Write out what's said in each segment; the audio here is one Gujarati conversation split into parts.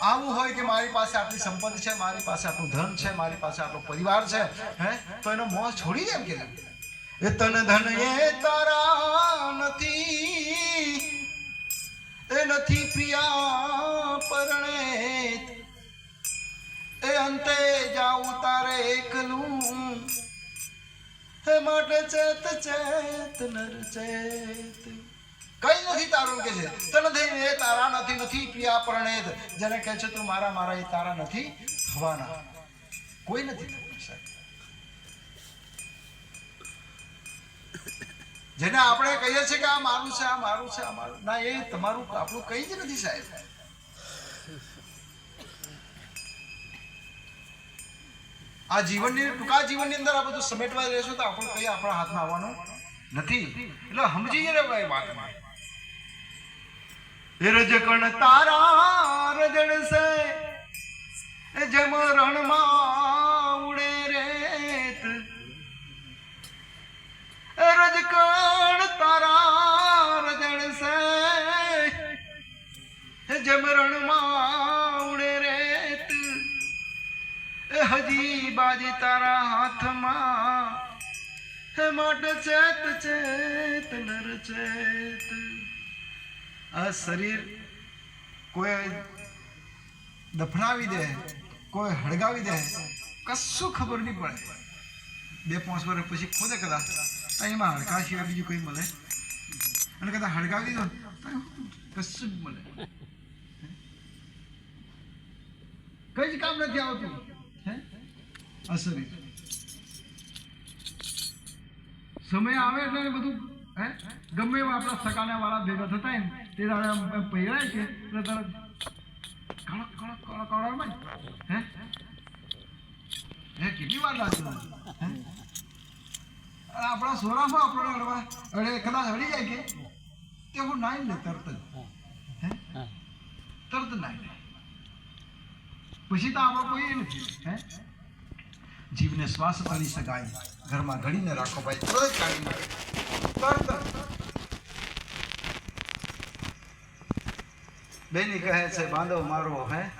આવું હોય કે મારી પાસે આટલી સંપત્તિ છે, મારી પાસે આટલું ધન છે, મારી પાસે આટલો પરિવાર છે, હે? તો એનો મોહ છોડી દે એમ કે એ તન ધન એ તારા નથી. એ નથી પ્રિયા પરણે એ અંતે જાઉં તારે એકલું. હે માટે ચેત ચેત, નર, ચેત. કઈ નથી તારું કે છે? તને થઈ એ તારા નથી નથી પ્રિયા પરણેત જેને કહે છે તું મારા મારા એ તારા નથી થવાના. કોઈ નથી સાહેબ. જેને આપણે કહીએ છીએ કે આ મારું છે, આ મારું છે, આ મારું. ના, એ તમારું આપણું કઈ જ નથી, સાહેબ. આ જીવનની, ટૂંકા જીવનની અંદર આ બધું સમેટવા રહેશું તો આપણું કઈ આપણા હાથમાં આવવાનું નથી. એટલે સમજી જઈએ ભાઈ વાતમાં. એ રજકણ તારા રજણ સે જેમ રણમાં ઉડે રેત. રજ કણ તારા રજણ સે જેમ રણમાં ઉડે રેત. હજી બાજી તારા હાથમાં માટે ચેત ચેત નર ચેત. આ શરીર કોઈ દફનાવી દે, કોઈ હળગાવી દે, કશું ખબર નહીં પડે. બે પાંચ વર્ષ પછી ખોદે કદાચ. તો એમાં હડકા સિવાય બીજું કંઈ મળે? અને કદાચ હળગાવી દો કશું જ મળે. કઈ જ કામ નથી આવતું. હે? આ સમય આવે એટલે બધું હે? ગમે એવા આપણા સકાના વાળા ભેગા થતા હોય ને તે દાડે પહેરાય છે એટલે તરત કડક કડક કડક કડક હે? હે કેટલી વાર લાગે આપણા સોરામાં આપણને અડવા અડે કદાચ અડી જાય કે તે હું નાઈ લે તરત જ. હે? તરત નાઈ લે પછી તો આપણો કોઈ નથી. હે? જીવને શ્વાસ કરી શકાય. ઘરમાં ઘડીને રાખો ભાઈ. તરત કાઢી નાખે તરત બેની કહે છે, બાંધો મારો, હે?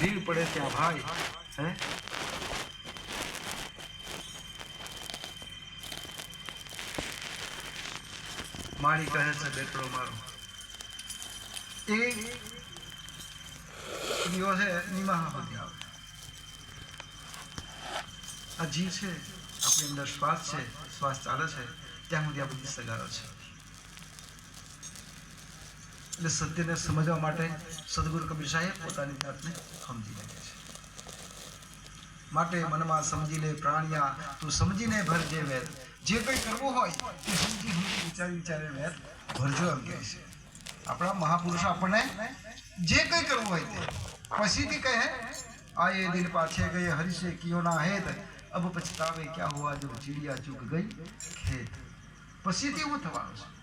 ભીડ પડે ત્યાં ભાઈ, હે? માળી કહે છે, બેટડો મારો. એ દીવો છે નિમાહા સુધી આવે. આ જીવ છે, આપણી અંદર શ્વાસ છે, શ્વાસ ચાલે છે, ત્યાં સુધી આ બધી સગારો છે. એટલે સત્યને સમજવા માટે સદગુરુ કબીર સાહેબ પોતાની જાતને સમજી લે છે. માટે મનમાં સમજી લે, પ્રાણિયા, તું સમજીને ભરજે વેદ. જે કંઈ કરવું હોય તે સમજી સમજી વિચારી વિચારે વેદ ભરજો એમ કહે છે. આપણા મહાપુરુષો આપણને જે કંઈ કરવું હોય તે. પછીથી કહે આયે દિલ પાછે ગઈ હરિશે, કિયો ના હેત. અબ પછતાવે ક્યાં હોવા જો ચીડિયા ચૂક ગઈ ખેત. પછીથી હું થવાનું છે.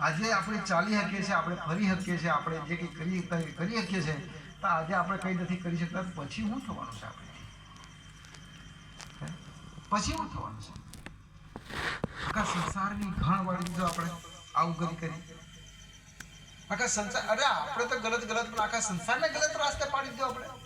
આજે આપણે ચાલી શકીએ છીએ, આપણે ફરી શકીએ છીએ, આપણે જે કંઈ કરી કરી શકીએ છીએ, તો આજે આપણે કંઈ નથી કરી શકતા. પછી શું થવાનું છે આપણે? પછી શું થવાનું છે? આખા સંસારની ઘાણ વાળી દીધો આપણે આવું કરી કરી. આખા સંસાર અરે, આપણે તો ગલત ગલત પણ આખા સંસારને ગલત રાસ્તે પાડી દીધો આપણે.